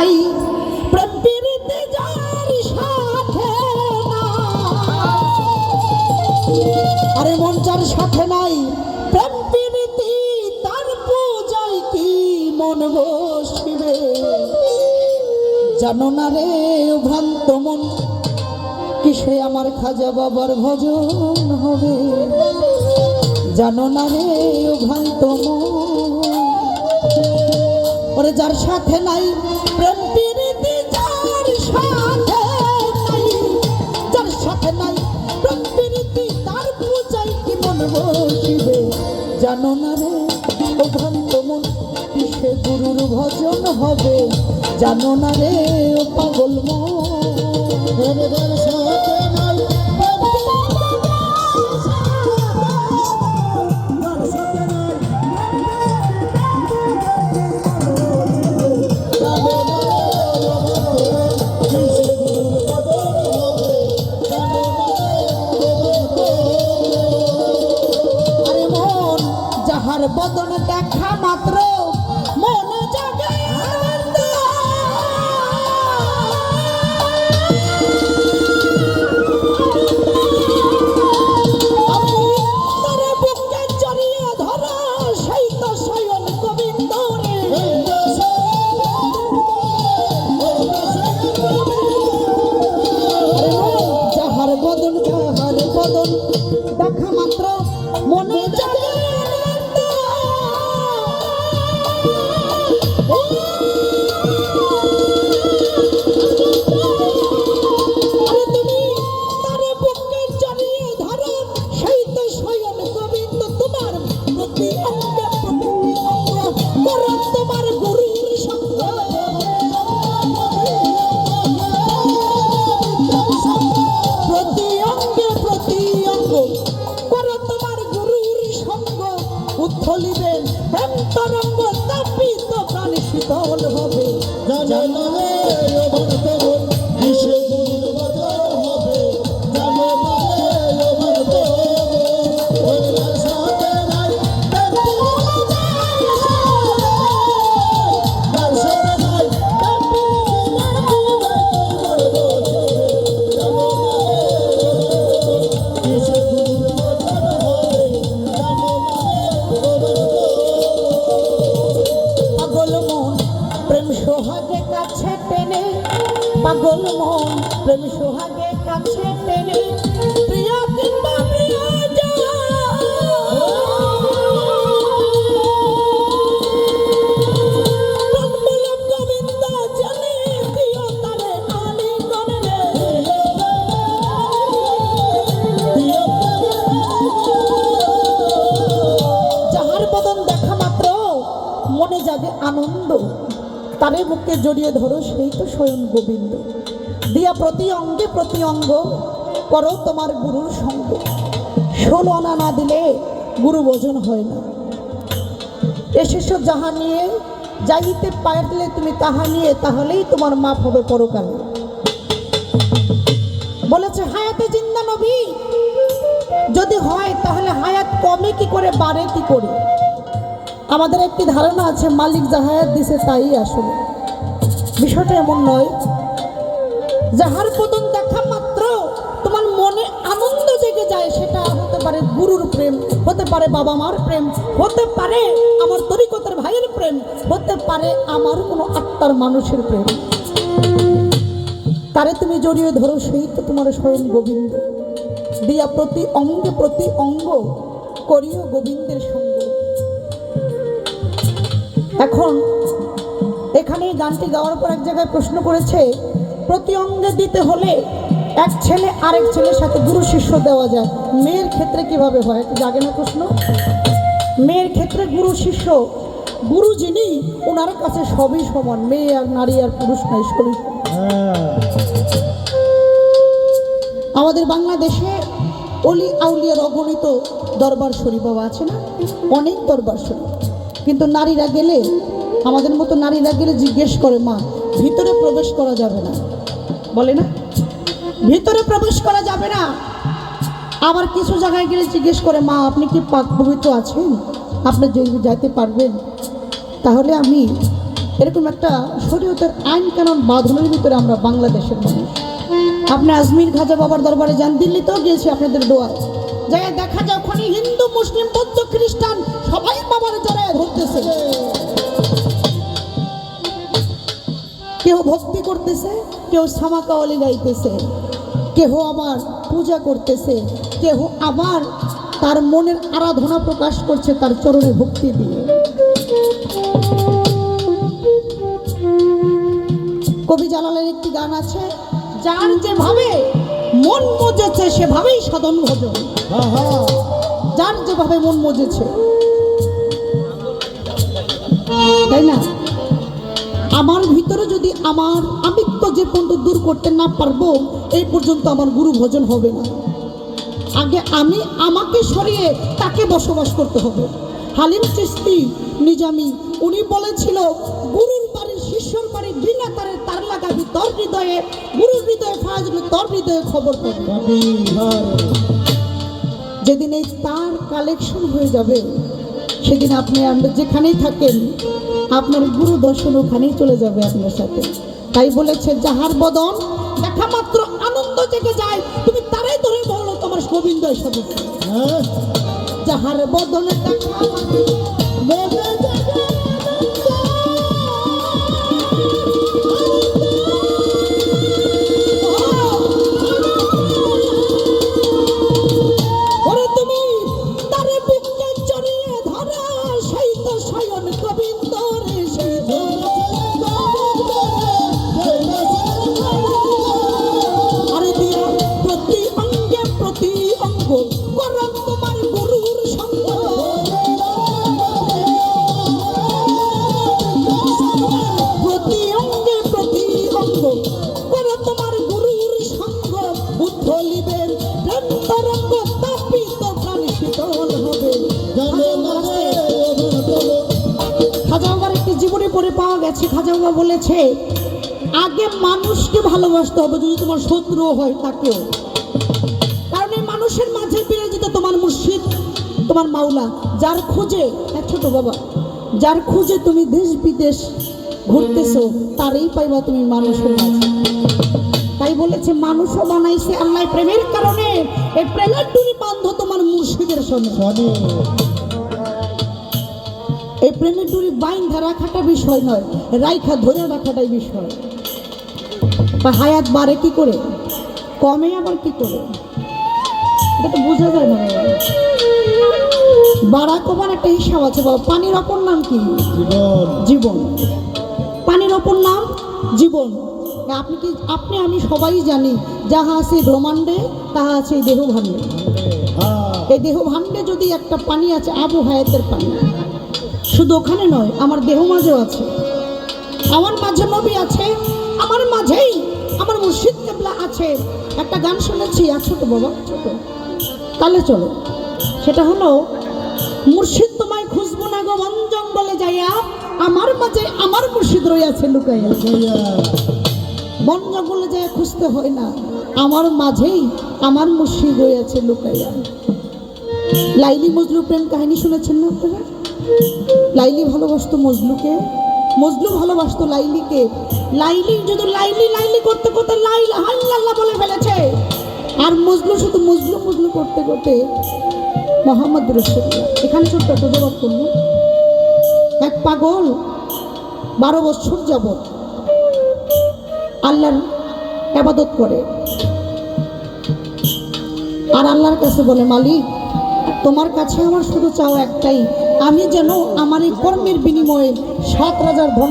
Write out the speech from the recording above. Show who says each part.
Speaker 1: নাই। প্রেম সাথে আরে মন যার সাথে নাই প্রেম তার পূজায় কি মন বসিবে? জানো না রে ভ্রান্ত মন, কিসে আমার খাজা বাবার ভজন হবে? জানো না রে ভ্রান্ত মন ওরে যার সাথে নাই প্রেম প্রীতি যার যার সাথে নাই তার মন বসিবে জানো না রে ও ভ্রান্ত মন কিসে গুরুর ভজন হবে জানো না রে ও পাগল মন যাহার বদন জাগে আনন্দ। তারে বুকে জড়িয়ে ধরো সেই তো স্বয়ং গোবিন্দ। দিয়া প্রতি অঙ্গে প্রতি অঙ্গ করো তোমার গুরুর সঙ্গ। ষোলো আনা না দিলে গুরু ভোজন হয় না। এসেছ যাহা নিয়ে, যাইতে পারলে তুমি তাহা নিয়ে, তাহলেই তোমার মাপ হবে পরকালে। বলেছে, হায়াতে জিন্দা নবী। যদি হয়, তাহলে হায়াত কমে কি করে, বাড়ে কি করে? আমাদের একটি ধারণা আছে, মালিক যা হায়াত দিছে তাই আসলে। বিষয়টা এমন নয়, যাহার পদন দেখা মাত্র তোমার মনে আনন্দ জেগে যায়, সেটা হতে পারে গুরুর প্রেম, হতে পারে বাবা মার প্রেম, হতে পারে আমার তরিকতের ভাইয়ের প্রেম, হতে পারে আমার কোনো আত্মার মানুষের প্রেম। তারে তুমি জড়িয়ে ধরো, সেই তো তোমার স্বয়ং গোবিন্দ। দিয়া প্রতি অঙ্গে প্রতি অঙ্গ করিও গোবিন্দের সঙ্গ। এখন এখানে গানটি গাওয়ার পর এক জায়গায় প্রশ্ন করেছে প্রতি অঙ্গে দিতে হলে এক ছেলে আরেক ছেলের সাথে গুরু শিষ্য দেওয়া যায়। মেয়ের ক্ষেত্রে কীভাবে হয়? একটু জাগে না প্রশ্ন? মেয়ের ক্ষেত্রে গুরু শিষ্য, গুরু যিনি ওনার কাছে সবই সমান, মেয়ে আর নারী আর পুরুষ নাই সবই আমাদের বাংলাদেশে অলি আউলিয়ার অগণিত দরবার শরীফ বাবা আছে না? অনেক দরবার শরীফ। কিন্তু নারীরা গেলে, আমাদের মতো নারীরা গেলে জিজ্ঞেস করে, মা, ভিতরে প্রবেশ করা যাবে না। বলে না। ভিতরে প্রবেশ করা যাবে না। আবার কিছু জায়গায় গেলে জিজ্ঞেস করে, মা, আপনি কি পাক পবিত্র আছেন? আপনি যাইতে পারবেন? তাহলে আমি এরকম একটা শরীয়তের আইন কানুন বাঁধনের ভিতরে আমরা বাংলাদেশের মানুষ। আপনি আজমির খাজা বাবার দরবারে যান, দিল্লিতেও গিয়েছি আপনাদের দোয়া। যাই দেখা যায় ওখানে হিন্দু, মুসলিম, বৌদ্ধ, খ্রিস্টান, সবাই বাবার জড়ায় ধরতেছে। কেউ ভক্তি করতেছে, কেউ সামাকাওয়ালি গাইতেছে, কেহ আবার পূজা করতেছে, কেহ আবার তার মনের আরাধনা প্রকাশ করছে তার চরণে ভক্তি দিয়ে। কবি জালালের একটি গান আছে, যার যেভাবে মন মজেছে সেভাবেই সাধন ভজন। যার যেভাবে মন মজেছে। তাই না? আমার ভিতরে যদি আমার আমিত্ব যে পর্যন্ত দূর করতে না পারব এই পর্যন্ত আমার গুরু ভজন হবে না। আগে আমি আমাকে সরিয়ে তাকে বসবাস করতে হবে। হালিম চিস্তি নিজামি উনি বলেছিল গুরুর বাড়ির শিষ্যর বাড়ির বিনা তারে তার হৃদয়ে গুরুর হৃদয়ে ফাজ তোর হৃদয়ে খবর পাবি যেদিন এই তার কালেকশন হয়ে যাবে সেদিন আপনি আমরা যেখানেই থাকেন আপনার গুরু দর্শন ওখানেই চলে যাবে আপনার সাথে। তাই বলেছে যাহার বদন দেখা মাত্র আনন্দ জেগে যায় তুমি তারাই ধরে বলো তোমার গোবিন্দ সাথে
Speaker 2: হ্যাঁ।
Speaker 1: যাহার বদনে দেখা পড়ে পাওয়া গেছে খাজা বাবা বলেছে। আগে মানুষকে ভালোবাসতে হবে যদি তোমার শত্রু হয় তাকেও। কারণ এই মানুষের মাঝে বিরাজিত তোমার মুর্শিদ, তোমার মাওলা। যার খোঁজে, এক ছোট বাবা, যার খুঁজে তুমি দেশ বিদেশ ঘুরতেছো, তারই পাইবা তুমি মানুষের মাঝে। তাই বলেছে, মানুষও বানাইছে আল্লাহ প্রেমের কারণে। এই প্রেমের ডুরি বান্ধ তোমার মুর্শিদের সঙ্গে এই প্রেমের ডুরি বাইন্ধা রাখাটা বিষয় নয় রাইখা ধরে রাখাটাই বিষয়। বা হায়াত বাড়ে কি করে? কমে আবার কি করে? এটা তো বোঝা যায় না। বাড়া কমার একটা হিসাব আছে বাবা পানির অপর নাম কি?
Speaker 2: জীবন।
Speaker 1: জীবন। পানির অপর নাম? জীবন। আপনি কি আপনি আমি সবাই জানি যাহা আছে ব্রহ্মাণ্ডে তাহা আছে এই দেহ ভাণ্ডে
Speaker 2: হ্যাঁ।
Speaker 1: এই দেহ ভাণ্ডে যদি একটা পানি আছে আবু হায়াতের পানি। শুধু ওখানে নয়, আমার দেহ মাঝেও আছে। আমার মাঝে নবী আছে, আমার মাঝেই আমার মুর্শিদ কেবলা আছে। একটা গান শুনেছি, আর ছোট বাবা, ছোট। তাহলে চলো, সেটা হলো, মুর্শিদ তোমায় খুঁজবো না গো, বন জঙ্গলে যাইয়া। আমার মাঝে আমার মুর্শিদ রইয়াছে, লুকাইয়া।
Speaker 2: কইয়া
Speaker 1: বন জঙ্গলে যায় খুঁজতে হয় না, আমার মাঝেই আমার মুর্শিদ রয়েছে লুকাইয়া। লাইলি মজলু প্রেম কাহিনী শুনেছেন না আপনারা? লাইলি ভালোবাসতো মজলুকে মজলু ভালোবাসতো লাইলিকে। লাইলি যদি লাইলি লাইলি করতে করতে লাইলা হাল্লাল্লাহ বলে ফেলেছে। আর মজলু শুধু মজলু মজলু করতে করতে মোহাম্মদ রসুল্লাহ। এখানে ছোট্ট একটা জবাব করব এক পাগল বারো বছর যাবত আল্লাহর আবাদত করে। আর আল্লাহর কাছে বলে, মালিক, তোমার কাছে আমার শুধু চাও একটাই। আমি যেন আমার এই কর্মের বিনিময়ে সাত রাজার ধন